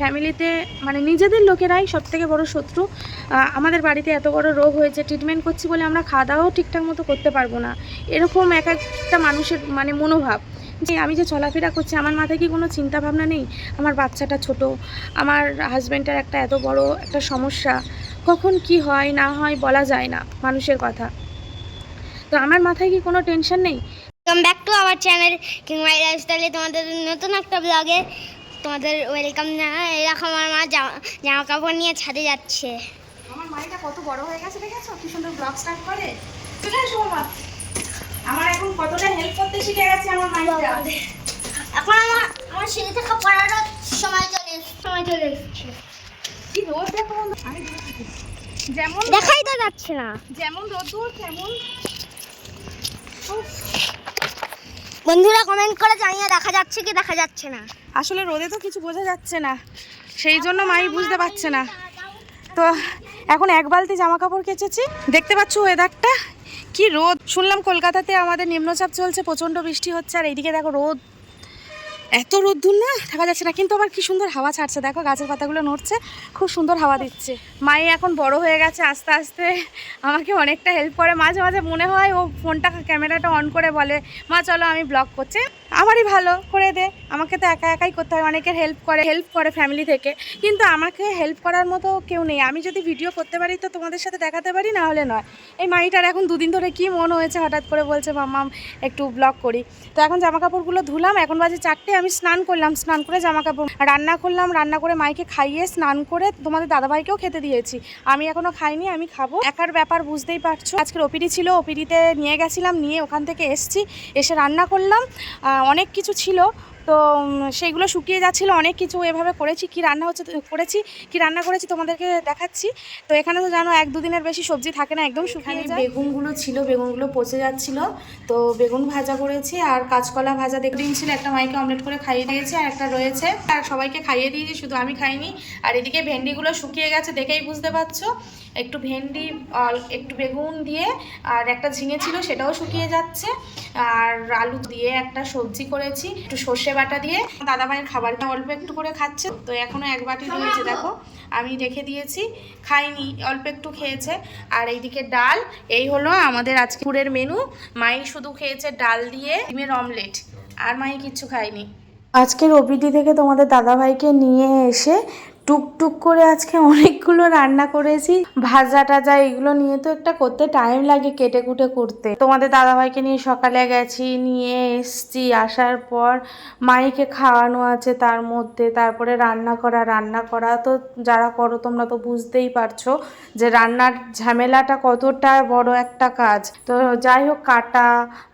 ফ্যামিলিতে মানে নিজেদের লোকেরাই সব থেকে বড় শত্রু। আমাদের বাড়িতে এত বড় রোগ হয়েছে ট্রিটমেন্ট করছি বলে আমরা খাওয়া দাওয়াও ঠিকঠাক মতো করতে পারব না। এরকম এক একটা মানুষের মানে মনোভাব যে আমি যে চলাফেরা করছি, আমার মাথায় কি কোনো চিন্তা ভাবনা নেই? আমার বাচ্চাটা ছোট, আমার হাজব্যান্ডের একটা এত বড় একটা সমস্যা, কখন কি হয়, না হয় বলা যায় না মানুষের কথা। তো আমার মাথায় কি কোনো টেনশন নেই? Welcome back to our channel কিংমাই লাইফস্টাইলে তোমাদের নতুন একটা ব্লগে তোমাদের ওয়েলকাম জানাই। এরকম আমার মা জামা কাপড় নিয়ে ছাদে যাচ্ছে। আমার মাইটা কত বড় হয়ে গেছে দেখেছ? কি সুন্দর ব্লগ স্টার্ট করে। আছে মা আমার এখন কতটা হেল্প করতে শিখে গেছে আমার মাইটা। এখন আমার আমার সিঁড়ি থেকে পড়ারও সময় চলে সময় চলে এসছে। কি রোদ দেখো আমি যেমন দেখাই তো যাচ্ছে না। যেমন রোদ্দুর তেমন বন্ধুরা কমেন্ট করে জানিয়ে দেখা যাচ্ছে কি দেখা যাচ্ছে না। আসলে রোদে তো কিছু বোঝা যাচ্ছে না, সেই জন্য মাই বুঝতে পারছে না। তো এখন এক বালতি জামা কাপড় কেচেছি, দেখতে পাচ্ছ ওয়েদারটা কি রোদ! শুনলাম কলকাতাতে আমাদের নিম্নচাপ চলছে, প্রচণ্ড বৃষ্টি হচ্ছে, আর এইদিকে দেখো রোদ এত রোদ্দুর না? থাকা যাচ্ছে না, কিন্তু আবার কি সুন্দর হাওয়া ছাড়ছে। দেখো, গাছের পাতাগুলো নড়ছে, খুব সুন্দর হাওয়া দিচ্ছে। মাই এখন বড় হয়ে গেছে আস্তে আস্তে। আমাকে অনেকটা হেল্প করে। মাঝে মাঝে মনে হয় ও ফোনটা ক্যামেরাটা অন করে বলে, মা, চলো আমি ব্লগ করছি। আমারই ভালো করে দে। আমাকে তো একা একাই করতে হয়, অনেকের হেল্প করে হেল্প করে ফ্যামিলি থেকে। কিন্তু আমাকে হেল্প করার মতো কেউ নেই। আমি যদি ভিডিও করতে পারি তো তোমাদের সাথে দেখাতে পারি? না হলে নয়। এই মাইটার এখন দুদিন ধরে কি মন হয়েছে হঠাৎ করে বলছে মাম্মাম একটু ব্লগ করি। তো এখন জামা কাপড়গুলো ধুলাম, এখন বাজে চারটে, আমি স্নান করলাম, স্নান করে জামা কাপড় রান্না করলাম, রান্না করে মাইকে খাইয়ে স্নান করে তোমাদের দাদাভাইকেও খেতে দিয়েছি। আমি এখনও খাইনি, আমি খাব। একার ব্যাপার বুঝতেই পারছ। আজকের ওপিডি ছিল, ওপিডিতে নিয়ে গেছিলাম, নিয়ে ওখান থেকে এসছি, এসে রান্না করলাম। অনেক কিছু ছিল। তো সেইগুলো শুকিয়ে যাচ্ছিল অনেক কিছু এভাবে করেছি। কি রান্না হচ্ছে করেছি কি রান্না করেছি তোমাদেরকে দেখাচ্ছি। তো এখানে তো জানো এক দুদিনের বেশি সবজি থাকে না একদম শুকিয়ে যায়। বেগুনগুলো ছিল বেগুনগুলো পচে যাচ্ছিল। তো বেগুন ভাজা করেছি আর কাঁচকলা ভাজা দেখে ছিল একটা মাইকে অমলেট করে খাইয়ে দিয়েছি আর একটা রয়েছে। আর সবাইকে খাইয়ে দিয়েছি শুধু আমি খাইনি। আর এদিকে ভেন্ডিগুলো শুকিয়ে গেছে দেখেই বুঝতে পারছ। একটু ভেন্ডি একটু বেগুন দিয়ে, আর একটা ঝিঙে ছিল সেটাও শুকিয়ে যাচ্ছে। আর আলু দিয়ে একটা সবজি করেছি, একটু সর্ষে বাটা দিয়ে। দাদা ভাইয়ের খাবারটা অল্প একটু করে খাচ্ছে, তো এখনও এক বাটি রয়েছে, দেখো। আমি রেখে দিয়েছি, খাইনি, অল্প একটু খেয়েছে। আর এইদিকে ডাল, এই হলো আমাদের আজকের মেনু। মাই শুধু খেয়েছে ডাল দিয়ে ডিমের অমলেট, আর মাই কিচ্ছু খায়নি। আজকের ওপিডি থেকে তোমাদের দাদাভাইকে নিয়ে এসে টুকটুক করে আজকে অনেকগুলো রান্না করেছি। ভাজা টাজা এগুলো নিয়ে তো একটা করতে টাইম লাগে কেটে কুটে করতে। তোমাদের দাদাভাইকে নিয়ে সকালে গেছি, নিয়ে এসছি। আসার পর মাইকে খাওয়ানো আছে তার মধ্যে। তারপরে রান্না করা রান্না করা তো যারা করো তোমরা তো বুঝতেই পারছ যে রান্নার ঝামেলাটা কতটা বড় একটা কাজ। তো যাই হোক, কাটা,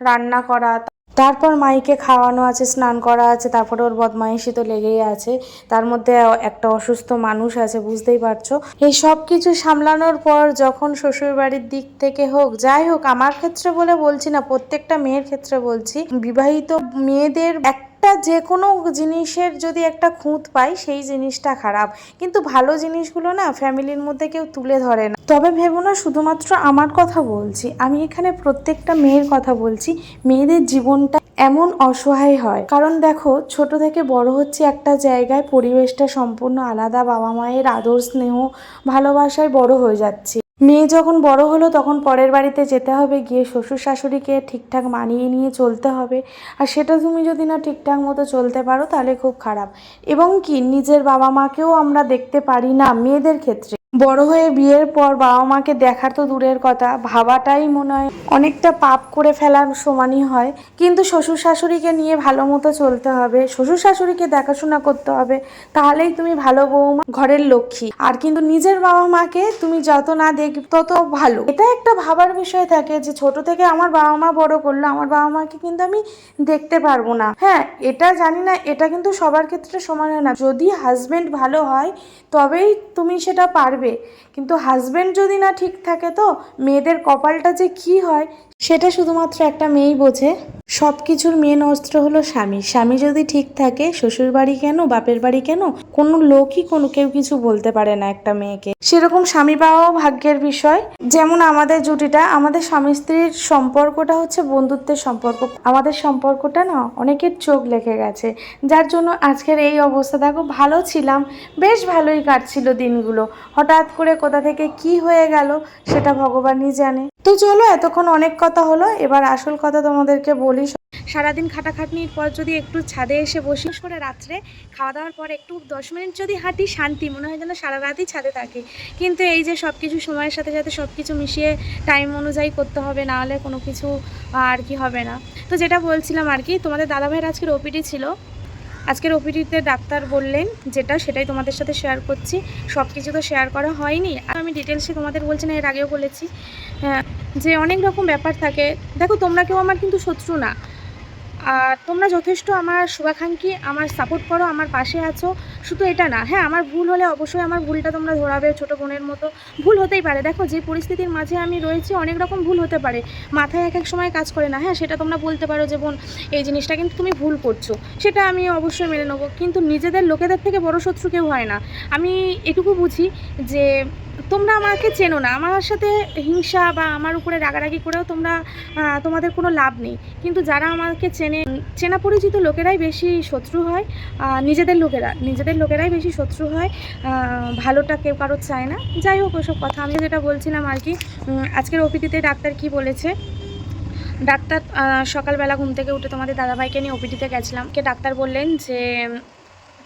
রান্না করা তারপর মাইকে খাওয়ানো আছে, স্নান করা আছে, তারপরে ওর বদমাইশি তো লেগেই আছে। তার মধ্যে একটা অসুস্থ মানুষ আছে, বুঝতেই পারছ? এই সব কিছু সামলানোর পর যখন শ্বশুরবাড়ির দিক থেকে হোক, যাই হোক, আমার ক্ষেত্রে বলে বলছি না, প্রত্যেকটা মেয়ের ক্ষেত্রে বলছি, বিবাহিত মেয়েদের একটা যে কোনো জিনিসের যদি একটা খুঁত পাই, সেই জিনিসটা খারাপ। কিন্তু ভালো জিনিসগুলো না ফ্যামিলির মধ্যে কেউ তুলে ধরে না। তবে ভেবো না, শুধুমাত্র আমার কথা বলছি। আমি এখানে প্রত্যেকটা মেয়ের কথা বলছি। মেয়েদের জীবনটা এমন অসহায় হয়। কারণ দেখো, ছোট থেকে বড় হচ্ছে একটা জায়গায় পরিবেশটা সম্পূর্ণ আলাদা। বাবা মায়ের আদর, স্নেহ, ভালোবাসায় বড় হয়ে যাচ্ছে। মেয়ে যখন বড় হলো তখন পরের বাড়িতে যেতে হবে, গিয়ে শ্বশুর শাশুড়িকে ঠিকঠাক মানিয়ে নিয়ে চলতে হবে। আর সেটা তুমি যদি না ঠিকঠাক মতো চলতে পারো তাহলে খুব খারাপ। এবং কি, নিজের বাবা মাকেও আমরা দেখতে পারি না মেয়েদের ক্ষেত্রে। বড় হয়ে বিয়ের পর বাবা মাকে দেখার তো দূরের কথা। ভাবাটাই মনে হয় অনেকটা পাপ করে ফেলার সমানই হয়। কিন্তু শ্বশুর শাশুড়িকে নিয়ে ভালো মতো চলতে হবে, শ্বশুর শাশুড়িকে দেখাশোনা করতে হবে, তাহলেই তুমি ভালো বৌমা ঘরের লক্ষ্মী। আর কিন্তু নিজের বাবা মাকে তুমি যত না দেখ, তত ভালো। এটা একটা ভাবার বিষয় থাকে যে ছোট থেকে আমার বাবা মা বড় করল, আমার বাবা মাকে কিন্তু আমি দেখতে পারব না। হ্যাঁ এটা জানি না, এটা কিন্তু সবার ক্ষেত্রে সমান হয় না। যদি হাজবেন্ড ভালো হয়, তবেই তুমি সেটা পারবে। কিন্তু হাজব্যান্ড যদি না ঠিক থাকে তো মেয়েদের কপালটা যে কি হয় সেটা শুধুমাত্র একটা মেয়েই বোঝে। সব কিছুর মেন অস্ত্র হলো স্বামী। স্বামী যদি ঠিক থাকে শ্বশুর বাড়ি কেন, বাপের বাড়ি কেন, কোনো লোকই কোনো কেউ কিছু বলতে পারে না একটা মেয়েকে। সেরকম স্বামী পাওয়াও ভাগ্যের বিষয়। যেমন আমাদের জুটিটা, আমাদের স্বামী স্ত্রীর সম্পর্কটা হচ্ছে বন্ধুত্বের সম্পর্ক। আমাদের সম্পর্কটা না অনেকের চোখ লেগে গেছে। যার জন্য আজকের এই অবস্থা, দেখো, ভালো ছিলাম, বেশ ভালোই কাটছিল দিনগুলো। হঠাৎ করে কোথা থেকে কি হয়ে গেল, সেটা ভগবানই জানে। তো চলো এতক্ষণ অনেক কথা হলো। এবার আসল কথা তোমাদেরকে বলি। সারাদিন খাটাখাটনির পর যদি একটু ছাদে এসে বসি করে রাত্রে খাওয়া দাওয়ার পর একটু দশ মিনিট যদি হাঁটি শান্তি মনে হয় যেন সারা রাতই ছাদে থাকে। কিন্তু এই যে সব কিছু সময়ের সাথে সাথে সব কিছু মিশিয়ে টাইম অনুযায়ী করতে হবে না হলে কোনো কিছু আর কি হবে না। তো যেটা বলছিলাম আর কি তোমাদের দাদাভাইয়ের আজকের ওপিডি ছিল। আজকের ওপিডিতে ডাক্তার বললেন যেটা সেটাই তোমাদের সাথে শেয়ার করছি। সব কিছু তো শেয়ার করা হয়নি। আমি ডিটেলসে তোমাদের বলছি না এর আগেও বলেছি। হ্যাঁ, যে অনেক রকম ব্যাপার থাকে। দেখো, তোমরা কেউ আমার কিন্তু শত্রু না। আর তোমরা যথেষ্ট আমার শুভাকাঙ্ক্ষী, আমার সাপোর্ট করো, আমার পাশে আছো। শুধু এটা না হ্যাঁ আমার ভুল হলে অবশ্যই আমার ভুলটা তোমরা ধরাবে ছোটো বোনের মতো। ভুল হতেই পারে। দেখো, যে পরিস্থিতির মাঝে আমি রয়েছি, অনেক রকম ভুল হতে পারে। মাথায় এক এক সময় কাজ করে না। হ্যাঁ সেটা তোমরা বলতে পারো যে, বোন, এই জিনিসটা কিন্তু তুমি ভুল করছ। সেটা আমি অবশ্যই মেনে নেব। কিন্তু নিজেদের লোকেদের থেকে বড় শত্রু কেউ হয় না। আমি এটুকু বুঝি যে তোমরা আমাকে চেনো না। আমার সাথে হিংসা বা আমার উপরে রাগারাগি করেও তোমরা তোমাদের কোনো লাভ নেই। কিন্তু যারা আমাকে চেনে, চেনা পরিচিত লোকেরাই বেশি শত্রু হয় নিজেদের লোকেরা, নিজেদের লোকেরাই বেশি শত্রু হয় ভালোটা কেউ কারও চায় না। যাই হোক, ওসব কথা আমি যেটা বলছিলাম আর কি আজকের ওপিডিতে ডাক্তার কি বলেছে? ডাক্তার সকালবেলা ঘুম থেকে উঠে তোমাদের দাদাভাইকে নিয়ে ওপিডিতে গেছিলাম। কে ডাক্তার বললেন যে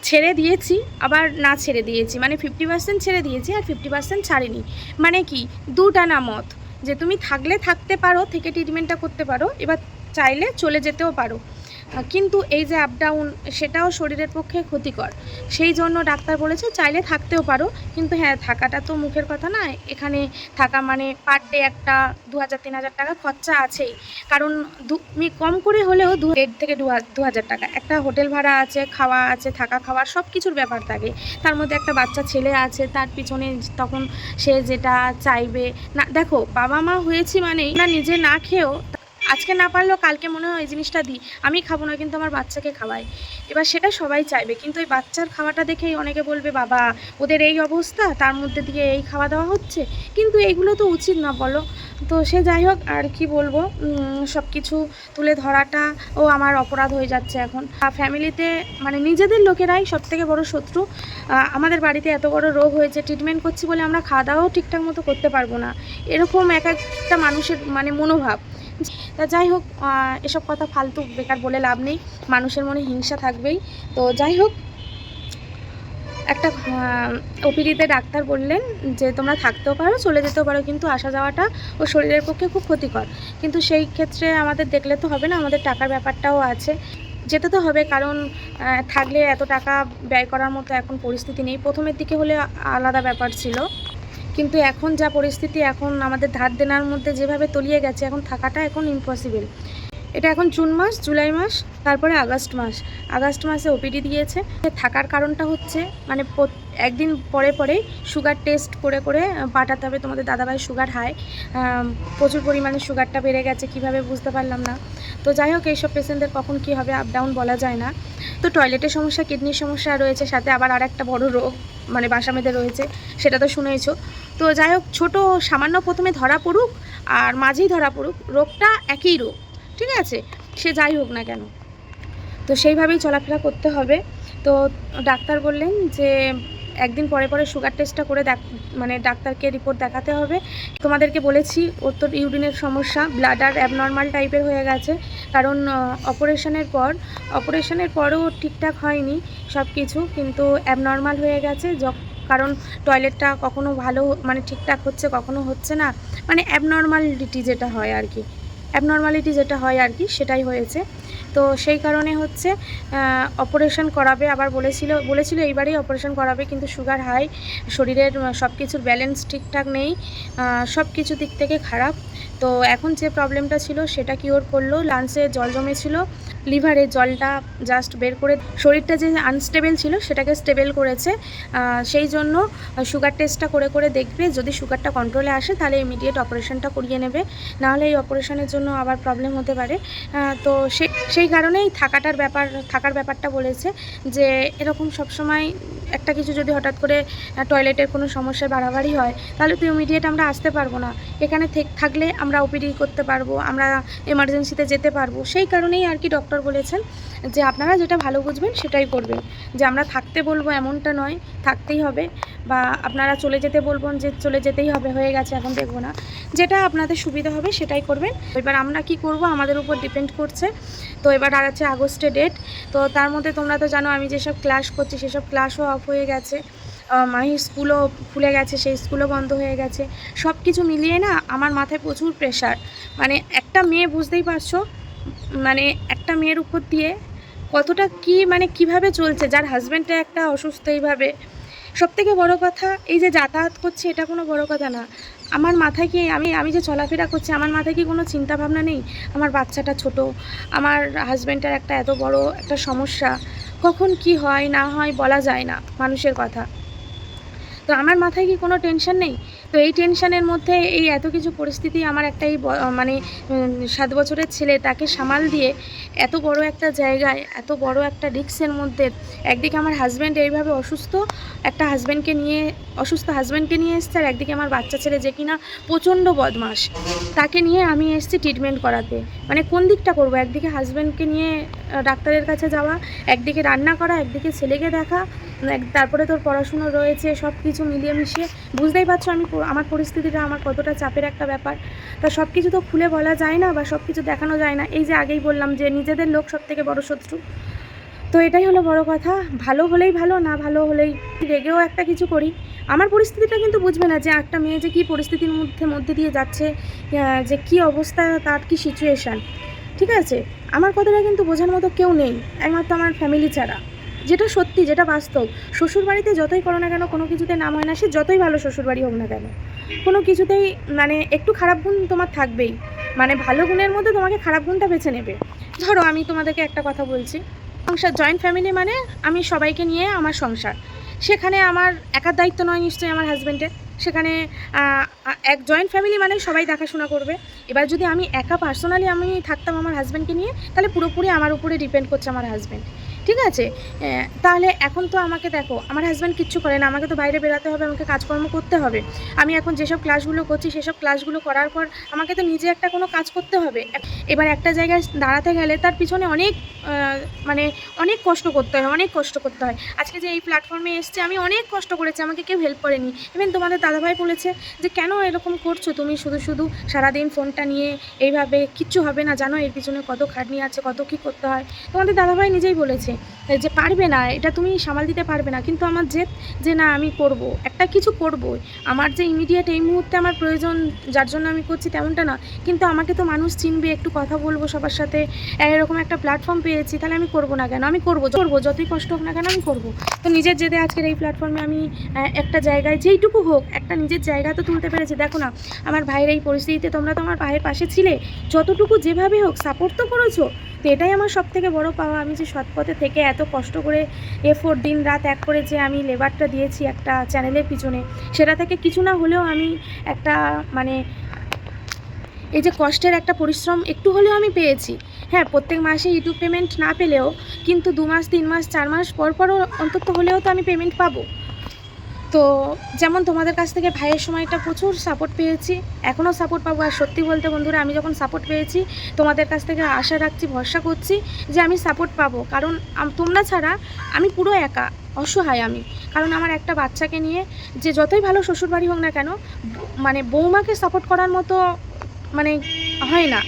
ছেড়ে দিয়েছি, আবার না ছেড়ে দিয়েছি। মানে ফিফটি পার্সেন্ট ছেড়ে দিয়েছি আর ফিফটি পার্সেন্ট ছাড়িনি। মানে কি? দুটানা মত। যে তুমি থাকলে থাকতে পারো, থেকে ট্রিটমেন্টটা করতে পারো, এবার চাইলে চলে যেতেও পারো। কিন্তু এই যে আপ ডাউন সেটাও শরীরের পক্ষে ক্ষতিকর। সেই জন্য ডাক্তার বলেছে, চাইলে থাকতেও পারো। কিন্তু হ্যাঁ থাকাটা তো মুখের কথা না। এখানে থাকা মানে পার ডে একটা দু হাজার, তিন হাজার টাকা খরচা আছেই। কারণ দু কম করে হলেও দু, দেড় থেকে দু হাজার টাকা। একটা হোটেল ভাড়া আছে, খাওয়া আছে, থাকা খাওয়া সব কিছুর ব্যাপার থাকে। তার মধ্যে একটা বাচ্চা ছেলে আছে, তার পিছনে তখন সে যেটা চাইবে, না, দেখো বাবা মা হয়েছি মানেই, না, নিজে না খেয়েও আজকে না পারলেও কালকে মনে হয় এই জিনিসটা দিই। আমি খাব না, কিন্তু আমার বাচ্চাকে খাওয়াই। এবার সেটা সবাই চাইবে, কিন্তু ওই বাচ্চার খাওয়াটা দেখেই অনেকে বলবে, বাবা, ওদের এই অবস্থা, তার মধ্যে দিয়ে এই খাওয়া দাওয়া হচ্ছে? কিন্তু এইগুলো তো উচিত না, বলো। তো সে যাই হোক, আর কি বলব? সব কিছু তুলে ধরাটা ও আমার অপরাধ হয়ে যাচ্ছে এখন। ফ্যামিলিতে মানে নিজেদের লোকেরাই সব থেকে বড় শত্রু। আমাদের বাড়িতে এত বড় রোগ হয়েছে ট্রিটমেন্ট করছি বলে আমরা খাওয়া দাওয়াও ঠিকঠাক মতো করতে পারব না। এরকম এক একটা মানুষের মানে মনোভাব। তা যাই হোক এসব কথা ফালতু বেকার বলে লাভ নেই। মানুষের মনে হিংসা থাকবেই। তো যাই হোক, একটা ওপিডিতে ডাক্তার বললেন যে, তোমরা থাকতেও পারো, চলে যেতেও পারো, কিন্তু আসা যাওয়াটা ও শরীরের পক্ষে খুব ক্ষতিকর। কিন্তু সেই ক্ষেত্রে আমাদের দেখলে তো হবে না, আমাদের টাকার ব্যাপারটাও আছে। যেতে তো হবে, কারণ থাকলে এত টাকা ব্যয় করার মতো এখন পরিস্থিতি নেই। প্রথমের দিকে হলে আলাদা ব্যাপার ছিল। কিন্তু এখন যা পরিস্থিতি, এখন আমাদের ধার দেনার মধ্যে যেভাবে তলিয়ে গেছে, এখন থাকাটা এখন ইম্পসিবল এটা এখন জুন মাস, জুলাই মাস, তারপরে আগস্ট মাস। আগস্ট মাসে ওপিডি দিয়েছে। থাকার কারণটা হচ্ছে মানে একদিন পরে পরে সুগার টেস্ট করে করে পাঠাতে হবে তোমাদের দাদাভাই সুগার হাই প্রচুর পরিমাণে সুগারটা বেড়ে গেছে, কীভাবে বুঝতে পারলাম না। তো যাই হোক, এইসব পেশেন্টদের কখন কী হবে আপ ডাউন বলা যায় না। তো টয়লেটের সমস্যা কিডনির সমস্যা রয়েছে, সাথে আবার আর একটা বড় রোগ মানে বাসা বেঁধে রয়েছে, সেটা তো শুনেইছো। তো যাই হোক, ছোটো সামান্য প্রথমে ধরা পড়ুক আর মাঝেই ধরা পড়ুক, রোগটা একই রোগ, ঠিক আছে? সে যাই হোক না কেন। তো সেইভাবেই চলাফেরা করতে হবে। তো ডাক্তার বললেন যে, একদিন পরে পরে সুগার টেস্টটা করে দেখ মানে ডাক্তারকে রিপোর্ট দেখাতে হবে। তোমাদেরকে বলেছি, ওর তো ইউরিনের সমস্যা ব্লাডার অ্যাবনর্মাল টাইপের হয়ে গেছে। কারণ অপারেশনের পর অপারেশনের পরেও ঠিকঠাক হয়নি সব কিছু কিন্তু অ্যাবনর্মাল হয়ে গেছে। কারণ টয়লেটটা কখনো ভালো মানে ঠিকঠাক হচ্ছে, কখনো হচ্ছে না। মানে অ্যাবনর্মালিটি যেটা হয় আর কি। অ্যাবনর্মালিটি যেটা হয় আর কি, সেটাই হয়েছে। তো সেই কারণে হচ্ছে অপারেশন করাবে আবার বলেছিল বলেছিল এইবারেই অপারেশন করাবে, কিন্তু সুগার হাই শরীরের সব কিছুর ব্যালেন্স ঠিকঠাক নেই সব কিছু দিক থেকে খারাপ। তো এখন যে প্রবলেমটা ছিল, সেটা কিওর করল লাঞ্চে জল জমেছিল লিভারে জলটা জাস্ট বের করে, শরীরটা যে আনস্টেবল ছিল, সেটাকে স্টেবল করেছে। সেই জন্য সুগার টেস্টটা করে করে দেখবে, যদি সুগারটা কন্ট্রোলে আসে, তাহলে ইমিডিয়েট অপারেশনটা করিয়ে নেবে। নাহলে এই অপারেশনের জন্য আবার প্রবলেম হতে পারে। তো সেই কারণেই থাকাটার ব্যাপার, থাকার ব্যাপারটা বলেছে যে এরকম সবসময় একটা কিছু যদি হঠাৎ করে টয়লেটের কোনো সমস্যা, বাড়াবাড়ি হয়, তাহলে তো ইমিডিয়েট আমরা আসতে পারব না। এখানে থেক- থাকলে আমরা ওপিডি করতে পারব, আমরা এমার্জেন্সিতে যেতে পারব। সেই কারণেই আর কি ডক্টর বলেছেন যে, আপনারা যেটা ভালো বুঝবেন সেটাই করবেন। যে, আমরা থাকতে বলব এমনটা নয়, থাকতেই হবে। বা আপনারা চলে যেতে বলবেন যে, চলে যেতেই হবে, হয়ে গেছে, এখন দেখব না। যেটা আপনাদের সুবিধা হবে সেটাই করবেন। এবার আমরা কি করব, আমাদের উপর ডিপেন্ড করছে। তো এবার আর আছে আগস্টে ডেট তো তার মধ্যে তোমরা তো জানো, আমি যেসব ক্লাস করছি, সেসব ক্লাসও অফ হয়ে গেছে। মাহির স্কুলও খুলে গেছে, সেই স্কুলও বন্ধ হয়ে গেছে। সব কিছু মিলিয়ে না আমার মাথায় প্রচুর প্রেশার মানে একটা মেয়ে বুঝতেই পারছ মানে একটা মেয়ের উপর দিয়ে কতটা কি মানে কীভাবে চলছে, যার হাজব্যান্ডটা একটা অসুস্থ এইভাবে। সব থেকে বড়ো কথা, এই যে যাতায়াত করছে, এটা কোনো বড় কথা না। আমার মাথায় কি, আমি আমি যে চলাফেরা করছি, আমার মাথায় কি কোনো চিন্তা ভাবনা নেই? আমার বাচ্চাটা ছোট, আমার হাজব্যান্ডটার একটা এত বড় একটা সমস্যা। কখন কি হয় না হয় বলা যায় না মানুষের কথা। তো আমার মাথায় কি কোনো টেনশন নেই? তো এই টেনশনের মধ্যে এই এত কিছু পরিস্থিতি আমার একটা এই মানে সাত বছরের ছেলে তাকে সামাল দিয়ে এত বড় একটা জায়গায়, এত বড় একটা রিক্সের মধ্যে একদিকে আমার হাজব্যান্ড এইভাবে অসুস্থ, একটা হাজব্যান্ডকে নিয়ে, অসুস্থ হাজব্যান্ডকে নিয়ে এসছে আর একদিকে আমার বাচ্চা ছেলে যে কিনা প্রচণ্ড বদমাস তাকে নিয়ে আমি এসেছি ট্রিটমেন্ট করাতে। মানে কোন দিকটা করব? একদিকে হাজব্যান্ডকে নিয়ে ডাক্তারের কাছে যাওয়া, একদিকে রান্না করা, একদিকে ছেলেকে দেখা তারপরে তোর পড়াশুনো রয়েছে সব কিছু মিলিয়ে মিশিয়ে, বুঝতেই পারছ আমি আমার পরিস্থিতিটা আমার কতটা চাপের একটা ব্যাপার। তা সব কিছু তো খুলে বলা যায় না বা সব কিছু দেখানো যায় না। এই যে আগেই বললাম যে নিজেদের লোক সব থেকে বড় শত্রু। তো এটাই হলো বড় কথা। ভালো হলেই ভালো, না ভালো হলেই রেগেও একটা কিছু করি। আমার পরিস্থিতিটা কিন্তু বুঝবে না যে একটা মেয়ে যে কী পরিস্থিতির মধ্যে মধ্যে দিয়ে যাচ্ছে যে কি অবস্থা, তার কি সিচুয়েশান ঠিক আছে? আমার কথাটা কিন্তু বোঝার মতো কেউ নেই। একমাত্র আমার ফ্যামিলি ছাড়া। যেটা সত্যি, যেটা বাস্তব, শ্বশুরবাড়িতে যতই করো না কেন, কোনো কিছুতে নাম হয় না, সে যতই ভালো শ্বশুরবাড়ি হোক না কেন। কোনো কিছুতেই মানে একটু খারাপ গুণ তোমার থাকবেই। মানে ভালো গুণের মধ্যে তোমাকে খারাপ গুণটা বেছে নেবে। ধরো আমি তোমাদেরকে একটা কথা বলছি। সংসার জয়েন্ট ফ্যামিলি মানে আমি সবাইকে নিয়ে আমার সংসার। সেখানে আমার একার দায়িত্ব নয় নিশ্চয়ই আমার হাজব্যান্ডের সেখানে এক জয়েন্ট ফ্যামিলি মানে সবাই দেখাশোনা করবে। এবার যদি আমি একা পার্সোনালি আমি থাকতাম আমার হাজব্যান্ডকে নিয়ে, তাহলে পুরোপুরি আমার উপরে ডিপেন্ড করছে আমার হাজব্যান্ড ঠিক আছে? তাহলে এখন তো আমাকে দেখো, আমার হাজব্যান্ড কিচ্ছু করে না, আমাকে তো বাইরে বেরাতে হবে, আমাকে কাজকর্ম করতে হবে। আমি এখন যেসব ক্লাসগুলো করছি, সেসব ক্লাসগুলো করার পর আমাকে তো নিজে একটা কোনো কাজ করতে হবে। এবার একটা জায়গায় দাঁড়াতে গেলে তার পিছনে অনেক মানে অনেক কষ্ট করতে হয়, অনেক কষ্ট করতে হয়। আজকে যে এই প্ল্যাটফর্মে এসছে, আমি অনেক কষ্ট করেছি, আমাকে কেউ হেল্প করেনি। ইভেন তোমাদের দাদাভাই বলেছে যে, কেন এরকম করছ? তুমি শুধু শুধু সারাদিন ফোনটা নিয়ে এইভাবে কিচ্ছু হবে না, জানো এর পিছনে কত খাটনি আছে, কত কী করতে হয়? তোমাদের দাদাভাই নিজেই বলেছে। যে পারবে না, এটা তুমি সামাল দিতে পারবে না। কিন্তু আমার জেদ যে না, আমি করব। একটা কিছু করব আমার যে ইমিডিয়েট এই মুহূর্তে আমার প্রয়োজন, যার জন্য আমি করছি তেমনটা না। কিন্তু আমাকে তো মানুষ চিনবে, একটু কথা বলব সবার সাথে। এরকম একটা প্ল্যাটফর্ম পেয়েছি, তাহলে আমি করব না কেন? আমি করব করব, যতই কষ্ট হোক না কেন, আমি করব। তো নিজের জেদে আজকের এই প্ল্যাটফর্মে আমি একটা জায়গায়, যেইটুকু হোক, একটা নিজের জায়গা তো তুলতে পেরেছি। দেখো না, আমার ভাইয়ের এই পরিস্থিতিতে তোমরা তো আমার ভাইয়ের পাশে ছিলে। যতটুকু যেভাবে হোক সাপোর্ট তো করেছ। তো এটাই আমার সব থেকে বড় পাওয়া। আমি যে সৎপথে থেকে এত কষ্ট করে এফোর দিন রাত এক করে যে আমি লেবারটা দিয়েছি একটা চ্যানেলের পিছনে, সেটা থেকে কিছু না হলেও আমি একটা মানে এই যে কষ্টের একটা পরিশ্রম একটু হলেও আমি পেয়েছি। হ্যাঁ প্রত্যেক মাসে ইউটিউব পেমেন্ট না পেলেও কিন্তু দু মাস, তিন মাস, চার মাস পর পরও অন্তত হলেও তো আমি পেমেন্ট পাবো। তো যেমন তোমাদের কাছ থেকে ভাইয়ের সময়টা প্রচুর সাপোর্ট পেয়েছি এখনও সাপোর্ট পাবো। আর সত্যি বলতে বন্ধুরা, আমি যখন সাপোর্ট পেয়েছি, তোমাদের কাছ থেকে আশা রাখছি, ভরসা করছি যে আমি সাপোর্ট পাবো। কারণ তোমরা ছাড়া আমি পুরো একা, অসহায় আমি। কারণ আমার একটা বাচ্চাকে নিয়ে যে যতই ভালো শ্বশুরবাড়ি হোক না কেন মানে বৌমাকে সাপোর্ট করার মতো মানে হয় না।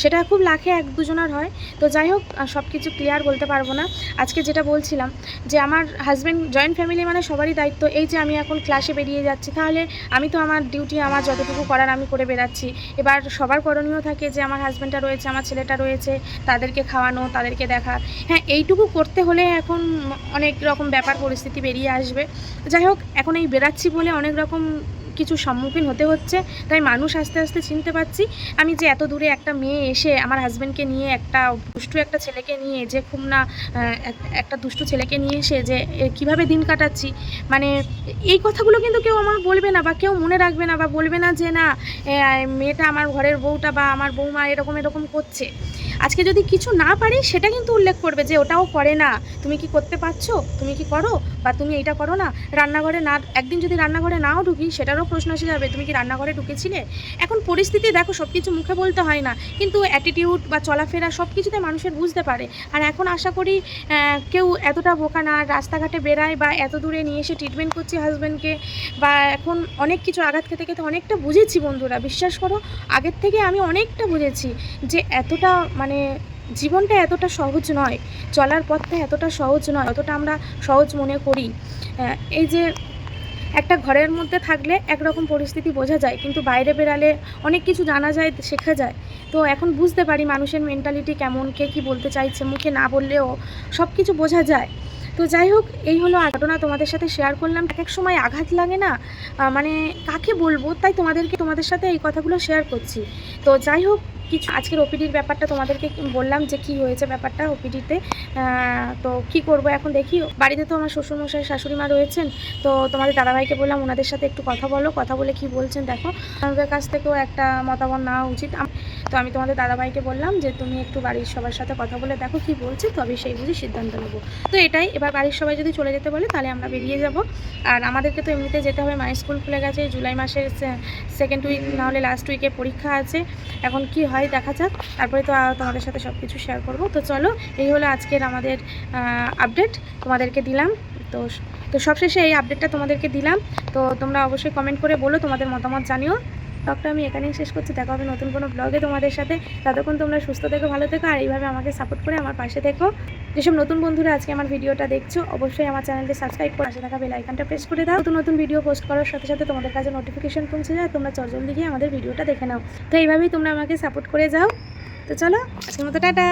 সেটা খুব লাখে এক দুজনার হয়। তো যাই হোক সব কিছু ক্লিয়ার বলতে পারব না। আজকে যেটা বলছিলাম যে আমার হাজব্যান্ড জয়েন্ট ফ্যামিলি মানে সবারই দায়িত্ব, এই যে আমি এখন ক্লাসে বেরিয়ে যাচ্ছি, তাহলে আমি তো আমার ডিউটি আমার যতটুকু করার আমি করে বেরাচ্ছি এবার সবার করণীয় থাকে যে আমার হাজব্যান্ডটা রয়েছে, আমার ছেলেটা রয়েছে, তাদেরকে খাওয়ানো, তাদেরকে দেখা। হ্যাঁ এইটুকু করতে হলে এখন অনেক রকম ব্যাপার, পরিস্থিতি বেরিয়ে আসবে। যাই হোক, এখন এই বেরাচ্ছি বলে অনেক রকম কিছুর সম্মুখীন হতে হচ্ছে, তাই মানুষ আস্তে আস্তে চিনতে পারছি। আমি যে এত দূরে একটা মেয়ে এসে আমার হাজব্যান্ডকে নিয়ে, একটা দুষ্টু একটা ছেলেকে নিয়ে, যে খুব না একটা দুষ্টু ছেলেকে নিয়ে এসে যে কীভাবে দিন কাটাচ্ছি? মানে এই কথাগুলো কিন্তু কেউ আমার বলবে না বা কেউ মনে রাখবে না বা বলবে না যে, না মেয়েটা আমার ঘরের বউটা বা আমার বৌমা এরকম এরকম করছে। আজকে যদি কিছু না পারি, সেটা কিন্তু উল্লেখ করবে যে ওটাও করে না। তুমি কি করতে পারছ? তুমি কি করো? বা তুমি এটা করো না? রান্নাঘরে না, একদিন যদি রান্নাঘরে নাও ঢুকি, সেটারও প্রশ্ন এসে যাবে, তুমি কি রান্নাঘরে ঢুকেছিলে? এখন পরিস্থিতি দেখো সব কিছু মুখে বলতে হয় না। কিন্তু অ্যাটিটিউড বা চলাফেরা সব কিছুতে মানুষের বুঝতে পারে। আর এখন আশা করি কেউ এতটা বোকা না, রাস্তাঘাটে বেড়ায় বা এত দূরে নিয়ে এসে ট্রিটমেন্ট করছি হাজব্যান্ডকে বা এখন অনেক কিছু আঘাত খেতে খেতে অনেকটা বুঝেছি বন্ধুরা। বিশ্বাস করো, আগের থেকে আমি অনেকটা বুঝেছি যে এতটা মানে জীবনটা এতটা সহজ নয়, চলার পথটা এতটা সহজ নয়, অতটা আমরা সহজ মনে করি। এই যে একটা ঘরের মধ্যে থাকলে একরকম পরিস্থিতি বোঝা যায়, কিন্তু বাইরে বেরালে অনেক কিছু জানা যায়, শেখা যায়। তো এখন বুঝতে পারি মানুষের মেন্টালিটি কেমন, কে কী বলতে চাইছে, মুখে না বললেও সব কিছু বোঝা যায়। তো যাই হোক, এই হলো ঘটনা, তোমাদের সাথে শেয়ার করলাম। এক এক সময় আঘাত লাগে না? মানে কাকে বলব? তাই তোমাদেরকে তোমাদের সাথে এই কথাগুলো শেয়ার করছি। তো যাই হোক কিছু আজকের ওপিডির ব্যাপারটা তোমাদেরকে বললাম যে কি হয়েছে ব্যাপারটা ওপিডিতে। তো কি করব এখন দেখি। বাড়িতে তো আমার শ্বশুরমশাই, শাশুড়ি মা রয়েছেন, তো তোমাদের দাদাভাইকে বললাম ওনাদের সাথে একটু কথা বলো, কথা বলে কি বলছেন দেখো। আমাদের কাছ থেকেও একটা মতামত নেওয়া উচিত। তো আমি তোমাদের দাদাভাইকে বললাম যে তুমি একটু বাড়ির সবার সাথে কথা বলে দেখো কি বলছে, তবে সেই বুঝে সিদ্ধান্ত নেব। তো এটাই, এবার বাড়ির সবাই যদি চলে যেতে বলে তাহলে আমরা বেরিয়ে যাব। আর আমাদেরকে তো এমনিতে যেতে হবে মায়ের স্কুল খুলে গেছে, জুলাই মাসের সেকেন্ড উইক নাহলে লাস্ট উইকে পরীক্ষা আছে। এখন কি হয়? দেখা যাক, তারপরে তো তোমাদের সাথে সব কিছু শেয়ার করব। তো চলো, এই হলো আজকের আমাদের আপডেট তোমাদেরকে দিলাম। তো তো সবশেষে এই আপডেটটা তোমাদেরকে দিলাম। তো তোমরা অবশ্যই কমেন্ট করে বলো, তোমাদের মতামত জানিও। ব্লগটা আমি এখানেই শেষ করছি। দেখা হবে নতুন কোনো ব্লগে তোমাদের সাথে। ততক্ষণ তোমরা সুস্থ থেকো, ভালো থেকো, আর এইভাবে আমাকে সাপোর্ট করে আমার পাশে থেকো। যেসব নতুন বন্ধুরা আজকে আমার ভিডিওটা দেখছ, অবশ্যই আমার চ্যানেলটি সাবস্ক্রাইব করে আসে থাকা বেল আইকনটা প্রেস করে দাও। নতুন নতুন ভিডিও পোস্ট করার সাথে সাথে তোমাদের কাছে নোটিফিকেশন পৌঁছে যায়, তোমরা চটজলদি গিয়ে আমাদের ভিডিওটা দেখে নাও। তো এইভাবেই তোমরা আমাকে সাপোর্ট করে যাও। তো চলো, আজকের মতো টাটা।